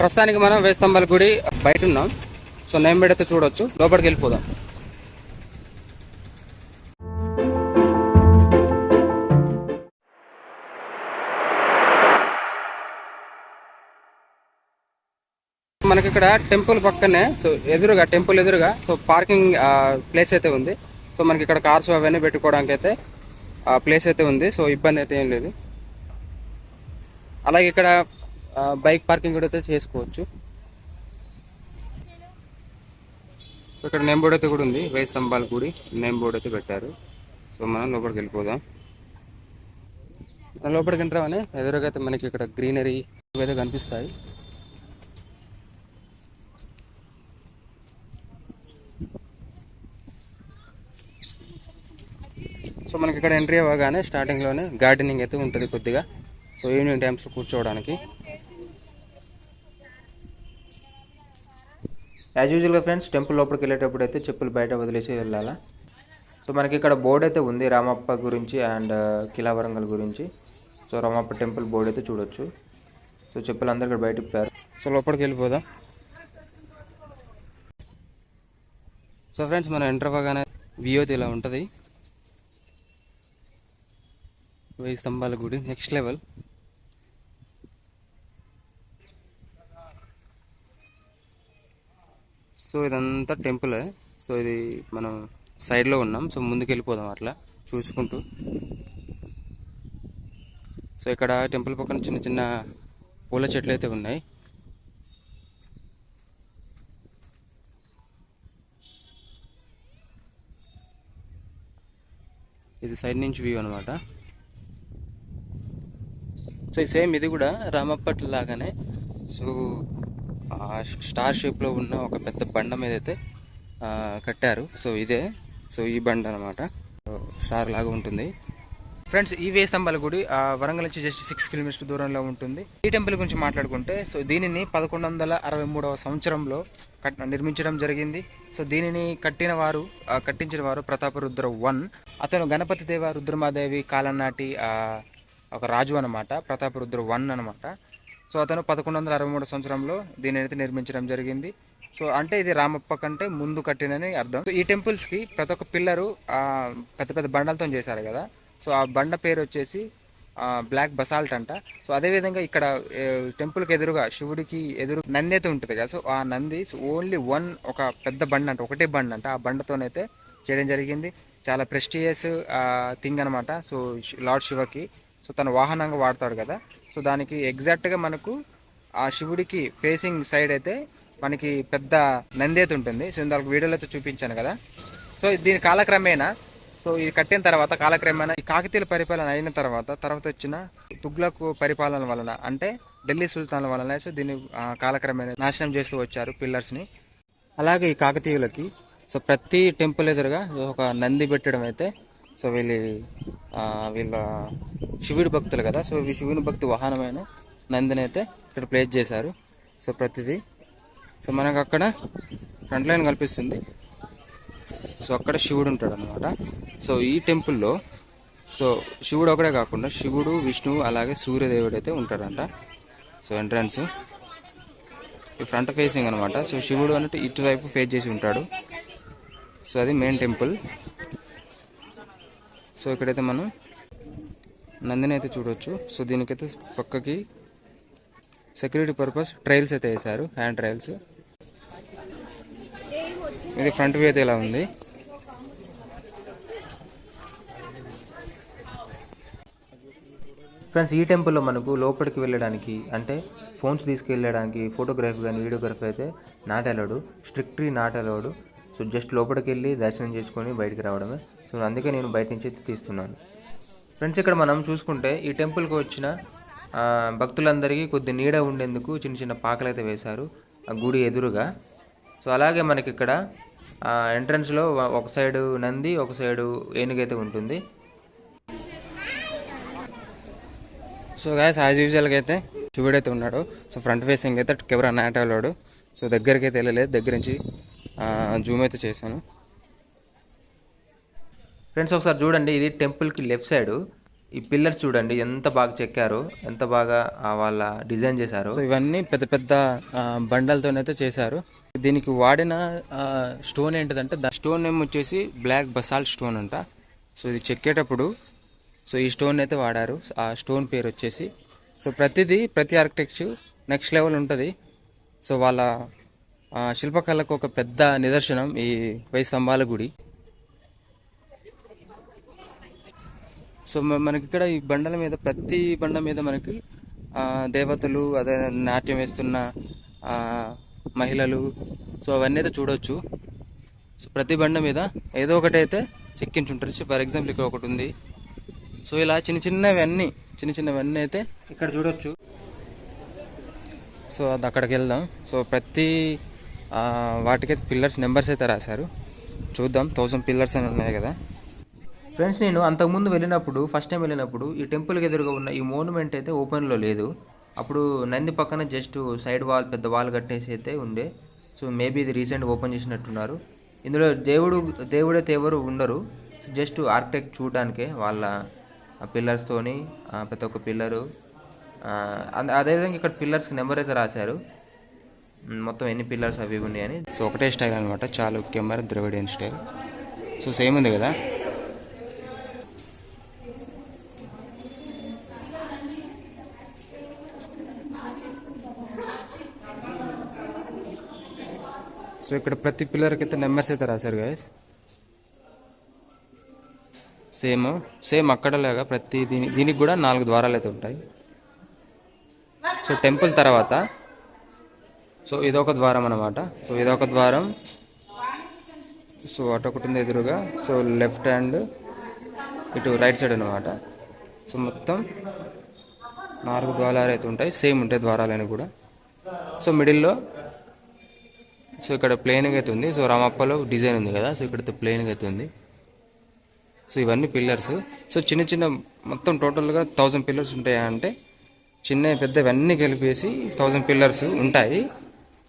ప్రస్తుతానికి మనం వేస్తంబాల గుడి బయట ఉన్నాం. సో నేను పెడితే చూడొచ్చు. లోపలికి వెళ్ళిపోదాం. మనకి ఇక్కడ టెంపుల్ పక్కనే సో ఎదురుగా టెంపుల్ ఎదురుగా సో పార్కింగ్ ప్లేస్ అయితే ఉంది. సో మనకి ఇక్కడ కార్స్ అవన్నీ పెట్టుకోవడానికి అయితే ప్లేస్ అయితే ఉంది. సో ఇబ్బంది అయితే ఏం లేదు. అలాగే ఇక్కడ బైక్ పార్కింగ్ కూడా అయితే చేసుకోవచ్చు. సో ఇక్కడ నేమ్ బోర్డ్ అయితే కూడా ఉంది. వేయి స్తంభాల గుడి నేమ్ బోర్డ్ అయితే పెట్టారు. సో మనం లోపలికి వెళ్ళిపోదాం. లోపలికి ఎంట్రామని ఎదురుగా అయితే మనకి ఇక్కడ గ్రీనరీ అయితే కనిపిస్తాయి. సో మనకి ఇక్కడ ఎంట్రీ అవ్వగానే స్టార్టింగ్లోనే గార్డెనింగ్ అయితే ఉంటుంది కొద్దిగా. సో ఈవినింగ్ టైమ్స్ కూర్చోవడానికి. యాజ్ యూజువల్గా ఫ్రెండ్స్ టెంపుల్ లోపలికి వెళ్ళేటప్పుడు అయితే చెప్పులు బయట వదిలేసి వెళ్ళాలా? సో మనకి ఇక్కడ బోర్డు అయితే ఉంది రామప్ప గురించి అండ్ uh, కిలా వరంగల్ గురించి. సో రామప్ప టెంపుల్ బోర్డు అయితే చూడొచ్చు. సో చెప్పులు అందరు ఇక్కడ బయట ఇప్పారు సో లోపలికి వెళ్ళిపోదాం. సో ఫ్రెండ్స్ మనం ఎంటర్ అవ్వగానే వ్యూ అయితే ఇలా ఉంటుంది. వెయ్యి స్తంభాల గుడి నెక్స్ట్ లెవెల్ సో ఇదంతా టెంపులే. సో ఇది మనం సైడ్లో ఉన్నాం. సో ముందుకు వెళ్ళిపోదాం అట్లా చూసుకుంటూ. సో ఇక్కడ టెంపుల్ పక్కన చిన్న చిన్న పూల చెట్లు అయితే ఉన్నాయి. ఇది సైడ్ నుంచి వ్యూ అనమాట సో సేమ్ ఇది కూడా రామప్పట్ లాగానే. సో స్టార్ షేప్లో ఉన్న ఒక పెద్ద బండ మీద అయితే కట్టారు. సో ఇదే. సో ఈ బండ అనమాట స్టార్ లాగా ఉంటుంది. ఫ్రెండ్స్ ఈ వే స్తంభాల గుడి ఆ, వరంగల్ నుంచి జస్ట్ సిక్స్ కిలోమీటర్స్ దూరంలో ఉంటుంది. ఈ టెంపుల్ గురించి మాట్లాడుకుంటే సో దీనిని పదకొండు వందల అరవై మూడవ సంవత్సరంలో కట్ నిర్మించడం జరిగింది. సో దీనిని కట్టిన వారు కట్టించిన వారు ప్రతాపరుద్ర వన్. అతను గణపతి దేవ రుద్రమాదేవి కాలం నాటి ఒక రాజు అనమాట ప్రతాపరుద్ర వన్ అనమాట సో అతను పదకొండు వందల అరవై మూడు సంవత్సరంలో దీని అయితే నిర్మించడం జరిగింది. సో అంటే ఇది రామప్ప కంటే ముందు కట్టినని అర్థం. సో ఈ టెంపుల్స్కి ప్రతి ఒక్క పిల్లరు పెద్ద పెద్ద బండలతో చేశారు కదా. సో ఆ బండ పేరు వచ్చేసి బ్లాక్ బసాల్ట్ అంట. సో అదేవిధంగా ఇక్కడ టెంపుల్కి ఎదురుగా శివుడికి ఎదురు నంది అయితే ఉంటుంది కదా. సో ఆ నంది ఓన్లీ వన్ ఒక పెద్ద బండ అంట ఒకటే బండ అంట. ఆ బండతోనైతే చేయడం జరిగింది. చాలా ప్రెస్టియస్ థింగ్ అనమాట సో లార్డ్ శివకి. సో తన వాహనంగా వాడతాడు కదా. సో దానికి ఎగ్జాక్ట్గా మనకు ఆ శివుడికి ఫేసింగ్ సైడ్ అయితే మనకి పెద్ద నంది అయితే ఉంటుంది. సో ఇందాక వీడియోలో అయితే చూపించాను కదా. సో దీని కాలక్రమేణా సో ఇది కట్టిన తర్వాత కాలక్రమేణా ఈ కాకతీయుల పరిపాలన అయిన తర్వాత తర్వాత వచ్చిన తుగ్లకు పరిపాలన వలన అంటే ఢిల్లీ సుల్తాన్ల వలన సో దీన్ని కాలక్రమేణా నాశనం చేస్తూ వచ్చారు పిల్లర్స్ని. అలాగే ఈ కాకతీయులకి సో ప్రతి టెంపుల్ ఎదురుగా ఒక నంది పెట్టడం అయితే సో వీళ్ళు వీళ్ళ శివుడి భక్తులు కదా. సో ఈ శివుని భక్తి వాహనమైన నందిని అయితే ఇక్కడ ప్లేస్ చేశారు. సో ప్రతిదీ. సో మనకు అక్కడ ఫ్రంట్ లైన్ కల్పిస్తుంది సో అక్కడ శివుడు ఉంటాడు అనమాట సో ఈ టెంపుల్లో సో శివుడు ఒకడే కాకుండా శివుడు విష్ణువు అలాగే సూర్యదేవుడు అయితే ఉంటాడంట సో ఎంట్రన్స్ ఈ ఫ్రంట్ ఫేసింగ్ అనమాట సో శివుడు అన్నట్టు ఇటువైపు ఫేస్ చేసి ఉంటాడు. సో అది మెయిన్ టెంపుల్ సో ఇక్కడైతే మనం నందిని అయితే చూడొచ్చు. సో దీనికైతే పక్కకి సెక్యూరిటీ పర్పస్ ట్రైల్స్ అయితే వేశారు హ్యాండ్ ట్రైల్స్. ఇది ఫ్రంట్ వ్యూ అయితే ఇలా ఉంది. ఫ్రెండ్స్ ఈ టెంపుల్లో మనకు లోపలికి వెళ్ళడానికి అంటే ఫోన్స్ తీసుకెళ్ళడానికి ఫోటోగ్రఫీ కానీ వీడియోగ్రఫీ అయితే not allowed. Strictly not allowed. So just లోపలికి వెళ్ళి దర్శనం చేసుకొని బయటికి రావడమే. సో అందుకే నేను బయట నుంచి అయితే తీస్తున్నాను. ఫ్రెండ్స్ ఇక్కడ మనం చూసుకుంటే ఈ టెంపుల్కి వచ్చిన భక్తులందరికీ కొద్ది నీడ ఉండేందుకు చిన్న చిన్న పాకలు అయితే వేశారు ఆ గుడి ఎదురుగా. సో అలాగే మనకి ఇక్కడ ఎంట్రన్స్లో ఒక సైడు నంది ఒక సైడు ఏనుగైతే ఉంటుంది. సో గాయస్ యాజ్ యూజువల్గా అయితే చూడైతే ఉన్నాడు. సో ఫ్రంట్ ఫేసింగ్ అయితే కెమెరా నాటాలోడు సో దగ్గరికి అయితే వెళ్ళలేదు. దగ్గర నుంచి జూమ్ అయితే చేశాను. ఫ్రెండ్స్ ఒకసారి చూడండి ఇది టెంపుల్కి లెఫ్ట్ సైడ్ ఈ పిల్లర్స్ చూడండి ఎంత బాగా చెక్కారు ఎంత బాగా వాళ్ళ డిజైన్ చేశారు. సో ఇవన్నీ పెద్ద పెద్ద బండలతోనైతే చేశారు. దీనికి వాడిన స్టోన్ ఏంటిదంటే దా స్టోన్ నేమ్ వచ్చేసి బ్లాక్ బసాల్ స్టోన్ అంట. సో ఇది చెక్కేటప్పుడు సో ఈ స్టోన్ అయితే వాడారు. ఆ స్టోన్ పేరు వచ్చేసి సో ప్రతిదీ ప్రతి ఆర్కిటెక్చర్ నెక్స్ట్ లెవెల్ ఉంటుంది. సో వాళ్ళ శిల్పకళకు ఒక పెద్ద నిదర్శనం ఈ వై స్తంభాల గుడి. సో మనకి ఇక్కడ ఈ బండల మీద ప్రతి బండ మీద మనకి దేవతలు అదే నాట్యం వేస్తున్న మహిళలు సో అవన్నీ అయితే చూడవచ్చు సో ప్రతి బండ మీద ఏదో ఒకటి అయితే చెక్కించుంటారు. సో ఫర్ ఎగ్జాంపుల్ ఇక్కడ ఒకటి ఉంది సో ఇలా చిన్న చిన్నవి అన్నీ చిన్న చిన్నవన్నీ అయితే ఇక్కడ చూడవచ్చు సో అది అక్కడికి వెళ్దాం సో ప్రతి వాటికైతే పిల్లర్స్ నెంబర్స్ అయితే రాశారు. చూద్దాం. థౌసండ్ పిల్లర్స్ అని ఉన్నాయి కదా. ఫ్రెండ్స్ నేను అంతకుముందు వెళ్ళినప్పుడు ఫస్ట్ టైం వెళ్ళినప్పుడు ఈ టెంపుల్కి ఎదురుగా ఉన్న ఈ మోనుమెంట్ అయితే ఓపెన్లో లేదు. అప్పుడు నంది పక్కన జస్ట్ సైడ్ వాల్ పెద్ద వాల్ కట్టేసి అయితే ఉండే. సో మేబీ ఇది రీసెంట్గా ఓపెన్ చేసినట్టున్నారు. ఇందులో దేవుడు దేవుడైతే ఎవరు ఉండరు. జస్ట్ ఆర్కిటెక్ట్ చూడడానికే వాళ్ళ పిల్లర్స్తోని ప్రతి ఒక్క పిల్లరు అదేవిధంగా ఇక్కడ పిల్లర్స్కి నెంబర్ అయితే రాశారు. మొత్తం ఎన్ని పిల్లర్స్ అవి ఉన్నాయని. సో ఒకటే స్టైల్ అనమాట చాలా camera Dravidian style. So same ఉంది కదా? సో ఇక్కడ ప్రతి పిల్లర్కి అయితే నెంబర్స్ అయితే రాశారు గైస్ సేమ్ సేమ్ అక్కడలాగా ప్రతి దీని దీనికి కూడా నాలుగు ద్వారాలు అయితే ఉంటాయి. సో టెంపుల్ తర్వాత. సో ఇదొక ద్వారం అనమాట సో ఇదొక ద్వారం. సో అటు ఒకటి ఉంది ఎదురుగా. సో లెఫ్ట్ హ్యాండ్ ఇటు రైట్ సైడ్ అనమాట సో మొత్తం నాలుగు ద్వారాలు అయితే ఉంటాయి. సేమ్ ఉంటాయి ద్వారాలని కూడా. సో మిడిల్లో సో ఇక్కడ ప్లెయిన్గా అయితే ఉంది. సో రామప్పలో డిజైన్ ఉంది కదా సో ఇక్కడ ప్లేన్గా అయితే ఉంది. సో ఇవన్నీ పిల్లర్స్ సో చిన్న చిన్న మొత్తం టోటల్గా థౌజండ్ పిల్లర్స్ ఉంటాయా అంటే చిన్న పెద్దవన్నీ కలిపేసి థౌజండ్ పిల్లర్స్ ఉంటాయి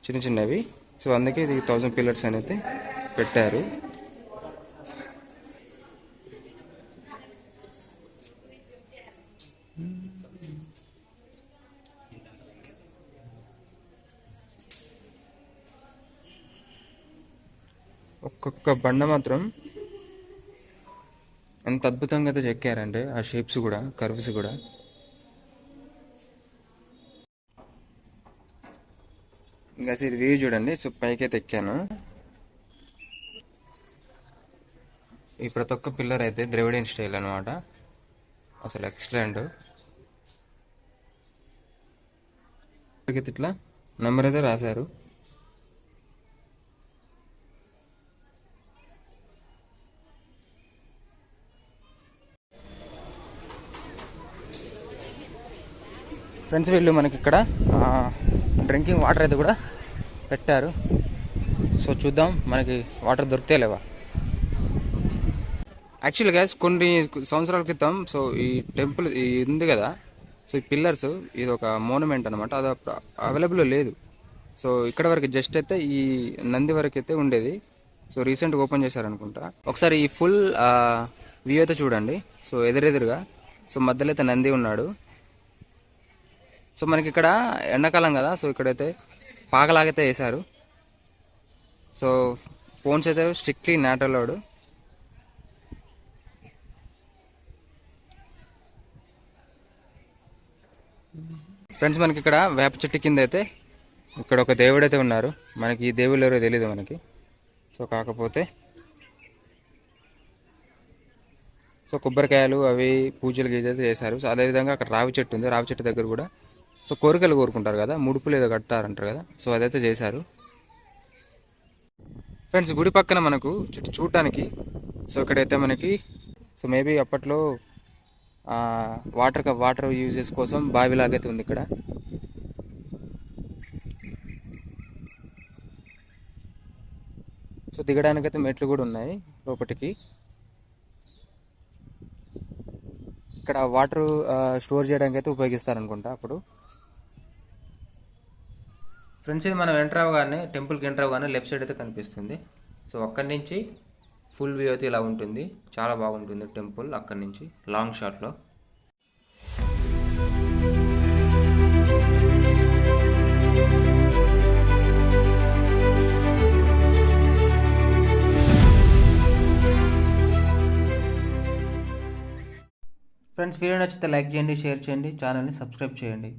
చిన్న చిన్నవి. సో అందుకే ఇది థౌజండ్ పిల్లర్స్ అనేది పెట్టారు. ఒక్కొక్క బండ మాత్రం ఎంత అద్భుతంగా అయితే చెక్కారంటే ఆ షేప్స్ కూడా కర్వ్స్ కూడా. ఇంకా ఇది వ్యూ చూడండి. సో పైకైతే ఎక్కాను. ఈ ప్రతి ఒక్క పిల్లర్ అయితే ద్రవిడియన్ స్టైల్ అనమాట అసలు ఎక్సలెంట్ ఇట్లా నెంబర్ అయితే రాశారు. ఫ్రెండ్స్ వీళ్ళు మనకి ఇక్కడ డ్రింకింగ్ వాటర్ అయితే కూడా పెట్టారు. సో చూద్దాం మనకి వాటర్ దొరికితే లేవా. యాక్చువల్గా గ్యాస్ కొన్ని సంవత్సరాల క్రితం సో ఈ టెంపుల్ ఈ ఉంది కదా సో ఈ పిల్లర్స్ ఇది ఒక మోనుమెంట్ అనమాట అది అవైలబుల్ లేదు. సో ఇక్కడ వరకు జస్ట్ అయితే ఈ నంది వరకు అయితే ఉండేది. సో రీసెంట్గా ఓపెన్ చేశారనుకుంటా ఒకసారి ఈ ఫుల్ వ్యూ అయితే చూడండి. సో ఎదురెదురుగా సో మధ్యలో అయితే నంది ఉన్నాడు. సో మనకి ఇక్కడ ఎండాకాలం కదా సో ఇక్కడైతే పాకలాగైతే వేశారు. సో ఫోన్స్ అయితే స్ట్రిక్ట్లీ నాటలోడు ఫ్రెండ్స్ మనకి ఇక్కడ వేప చెట్టు కింద అయితే ఇక్కడ ఒక దేవుడు అయితే ఉన్నారు. మనకి ఈ దేవుళ్ళు ఎవరో తెలియదు మనకి. సో కాకపోతే సో కొబ్బరికాయలు అవి పూజలు గీజలు చేశారు సో అదేవిధంగా అక్కడ రావి చెట్టు ఉంది. రావి చెట్టు దగ్గర కూడా సో కోరికలు కోరుకుంటారు కదా ముడుపులు ఏదో కట్టారంటారు కదా సో అదైతే చేశారు. ఫ్రెండ్స్ గుడి పక్కన మనకు చుట్టూ చూడటానికి సో ఇక్కడైతే మనకి సో మేబీ అప్పట్లో వాటర్ వాటర్ యూజెస్ కోసం బావిలాగైతే ఉంది ఇక్కడ. సో దిగడానికైతే మెట్లు కూడా ఉన్నాయి లోపటికి. ఇక్కడ వాటర్ స్టోర్ చేయడానికి అయితే ఉపయోగిస్తారు అనుకుంటా అప్పుడు. ఫ్రెండ్స్ ఇది మనం ఎంటర్ అవ్వగానే టెంపుల్కి ఎంటర్ అవ్వగానే లెఫ్ట్ సైడ్ అయితే కనిపిస్తుంది. సో అక్కడి నుంచి ఫుల్ వ్యూ అయితే ఇలా ఉంటుంది. చాలా బాగుంటుంది టెంపుల్ అక్కడి నుంచి లాంగ్ షాట్లో ఫ్రెండ్స్ వీడియో నచ్చితే లైక్ చేయండి షేర్ చేయండి ఛానల్ని సబ్స్క్రైబ్ చేయండి.